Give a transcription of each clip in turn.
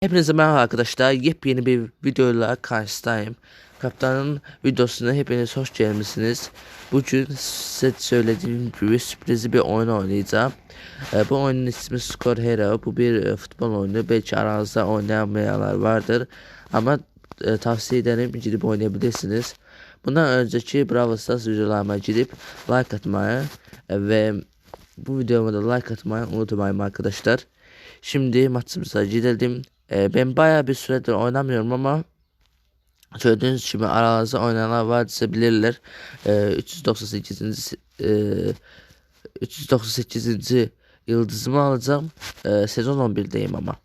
Hepinize merhaba arkadaşlar. Yepyeni bir videoyla karşınızdayım. Kaptanın videosuna hepiniz hoş gelmişsiniz. Bugün size söylediğim gibi sürpriz bir oyun oynayacağım. Ee, bu oyunun ismi Score Hero. Bu bir e, futbol oyunu. Belki aranızda oynayamayanlar vardır. Ama e, tavsiye ederim gidip oynayabilirsiniz. Bundan önceki Brawl Stars videolarıma gidip like atmayı ve bu videoma da like atmayı unutmayın arkadaşlar. Şimdi maçımıza gidelim. Ee, ben bayağı bir süredir oynamıyorum ama söylediğiniz gibi aranızda oynayanlar varsa bilirler. Ee, 398. E, 398. yıldızımı alacağım. Ee, sezon 11'deyim ama.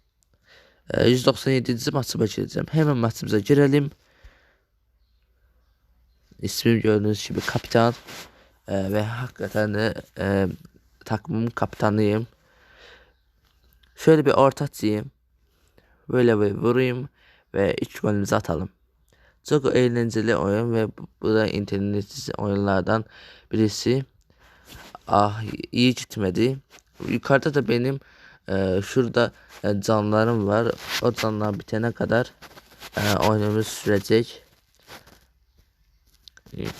Ee, 197. maçıma gireceğim. Hemen maçımıza girelim. İsmim gördüğünüz gibi kapitan. Ee, ve hakikaten de e, takımın kaptanıyım. Şöyle bir orta atayım. Böyle bir vurayım ve 3 golümüzü atalım. Çok eğlenceli oyun ve bu, da internetsiz oyunlardan birisi. Ah iyi gitmedi. Yukarıda da benim e, şurada e, canlarım var. O canlar bitene kadar e, oyunumuz sürecek.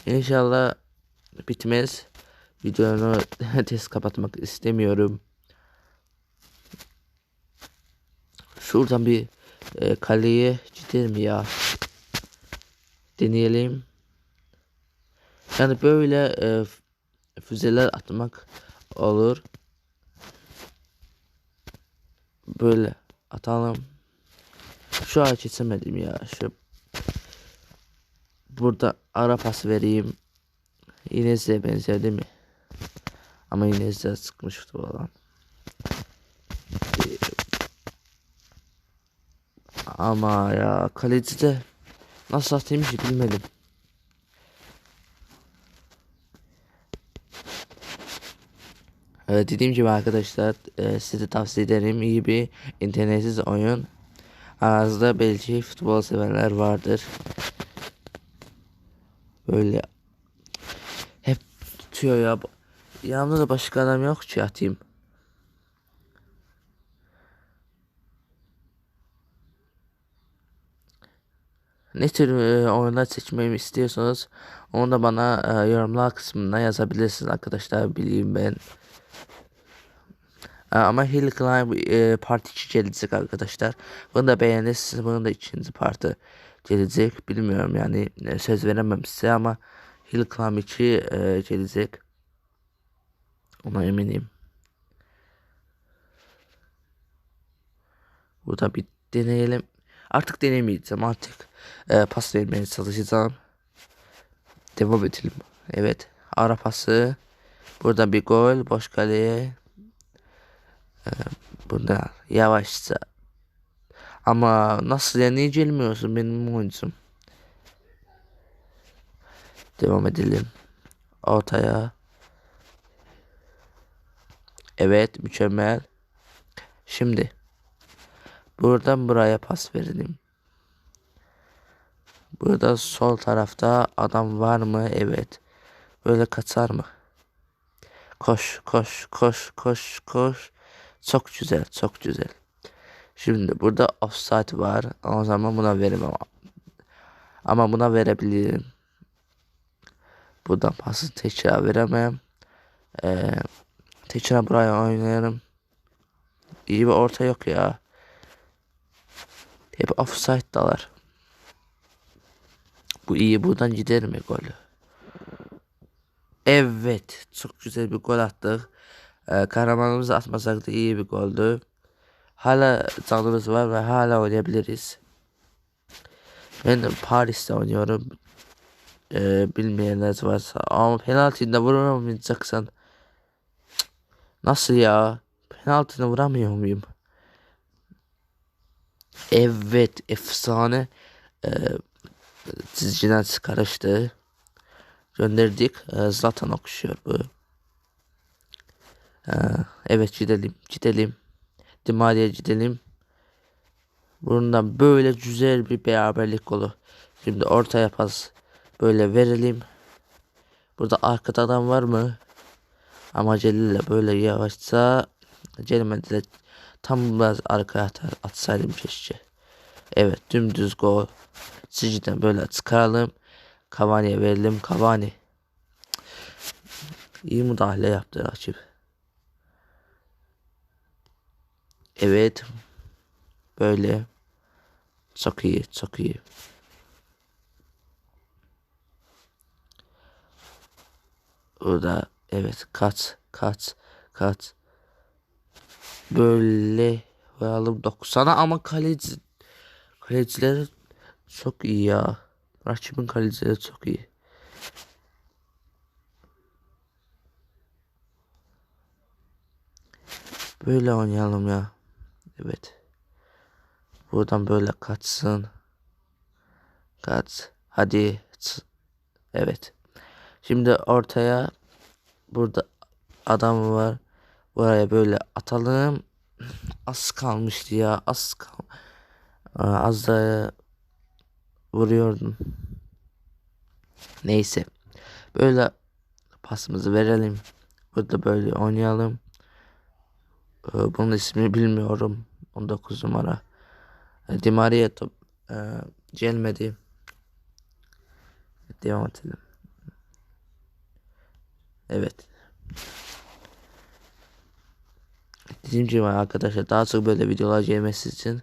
İnşallah bitmez. Videonu test kapatmak istemiyorum. Şuradan bir e, kaleye gidelim ya. Deneyelim. Yani böyle e, füzeler atmak olur. Böyle atalım. Şu an geçemedim ya. Şu burada ara pas vereyim. Yine size benzer değil mi? Ama yine size sıkmıştı falan. Ama ya kaleci de nasıl atayım ki bilmedim. Evet, dediğim gibi arkadaşlar e, size tavsiye ederim iyi bir internetsiz oyun. Aranızda belki futbol severler vardır. Böyle hep tutuyor ya. Yanımda da başka adam yok ki atayım. Ne tür e, oyunlar seçmemi istiyorsanız onu da bana e, yorumlar kısmına yazabilirsiniz arkadaşlar bileyim ben. E, ama Hill Climb e, Part 2 gelecek arkadaşlar. Bunu da beğenirsiniz. Bunun da ikinci partı gelecek. Bilmiyorum yani söz veremem size ama Hill Climb 2 e, gelecek. Ona eminim. Burada bir deneyelim. Artık denemeyeceğim artık. E, pas vermeye çalışacağım. Devam edelim. Evet. Ara pası. Burada bir gol. Boş kaleye. E, burada yavaşça. Ama nasıl ya niye gelmiyorsun benim oyuncum? Devam edelim. Ortaya. Evet mükemmel. Şimdi. Buradan buraya pas verelim. Burada sol tarafta adam var mı? Evet. Böyle kaçar mı? Koş, koş, koş, koş, koş. Çok güzel, çok güzel. Şimdi burada offside var. O zaman buna veremem. Ama buna verebilirim. Buradan pası tekrar veremem. Ee, tekrar buraya oynayalım. İyi bir orta yok ya. Hep offside'dalar. Bu iyi buradan gider mi golü? Evet. Çok güzel bir gol attık. Ee, kahramanımızı atmasak da iyi bir goldü. Hala canımız var ve hala oynayabiliriz. Ben Paris'te oynuyorum. Ee, bilmeyenler varsa. Ama penaltıyı da vuramayacaksan. Nasıl ya? Penaltını vuramıyor muyum? Evet efsane e, çizgiden karıştı. Gönderdik. E, Zlatan okşuyor bu. E, evet gidelim. Gidelim. Dimari'ye gidelim. Bundan böyle güzel bir beraberlik olur. Şimdi ortaya pas böyle verelim. Burada arkada adam var mı? Ama Celil'le böyle yavaşça Celil'le Tam biraz arkaya at atsaydım keşke. Evet dümdüz gol. Sizden böyle çıkaralım. Cavani'ye verelim. Cavani. İyi müdahale yaptı rakip. Evet. Böyle. Çok iyi, çok iyi. Orada evet kat, kat, kat. Böyle koyalım 90'a ama kaleci kalecileri çok iyi ya. Rakibin kalecileri çok iyi. Böyle oynayalım ya. Evet. Buradan böyle kaçsın. Kaç. Hadi. Evet. Şimdi ortaya burada adam var. Buraya böyle atalım. Az kalmıştı ya. Az kal. Az da vuruyordum. Neyse. Böyle pasımızı verelim. Burada böyle oynayalım. Ee, Bunun ismini bilmiyorum. 19 numara. Di Maria top e, gelmedi. Devam edelim. Evet. Dediğim gibi arkadaşlar daha çok böyle videolar gelmesi için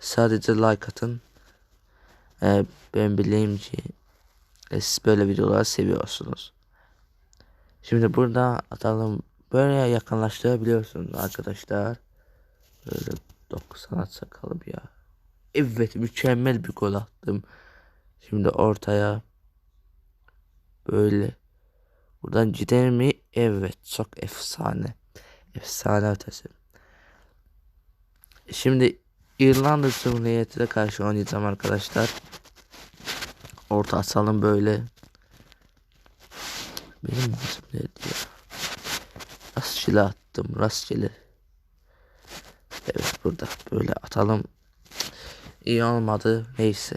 sadece like atın. Ee, ben bileyim ki e, siz böyle videolar seviyorsunuz. Şimdi burada atalım. Böyle yakınlaştırabiliyorsunuz arkadaşlar. Böyle 90 atsa kalıp ya. Evet mükemmel bir gol attım. Şimdi ortaya böyle buradan gider mi? Evet çok efsane. Efsane ötesi. Şimdi İrlanda Cumhuriyeti'ne karşı oynayacağım arkadaşlar. Orta asalım böyle. Benim mouse'um neydi ya? Rastgele attım rastgele. Evet burada böyle atalım. İyi olmadı. Neyse.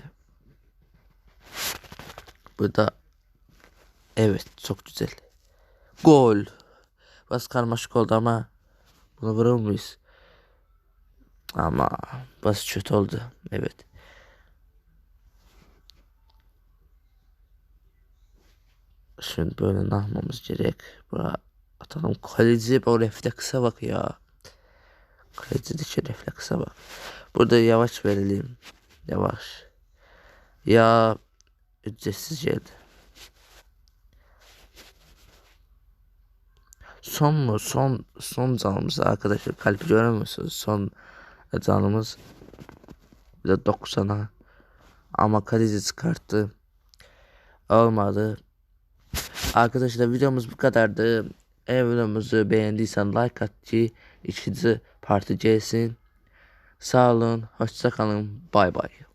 Burada evet çok güzel. Gol. Biraz karmaşık oldu ama bunu vurur muyuz? Ama biraz kötü oldu. Evet. Şimdi böyle ne yapmamız gerek? Buraya atalım. Kaleci o reflekse bak ya. Kalecideki reflekse bak. Burada yavaş verelim. Yavaş. Ya ücretsiz geldi. Son mu? Son son canımız arkadaşlar. Kalbi görüyor musunuz? Son canımız. Bir de 90'a. Ama kaleci çıkarttı. Olmadı. Arkadaşlar videomuz bu kadardı. Eğer videomuzu beğendiysen like at ki ikinci parti gelsin. Sağ olun. Hoşça kalın. Bay bay.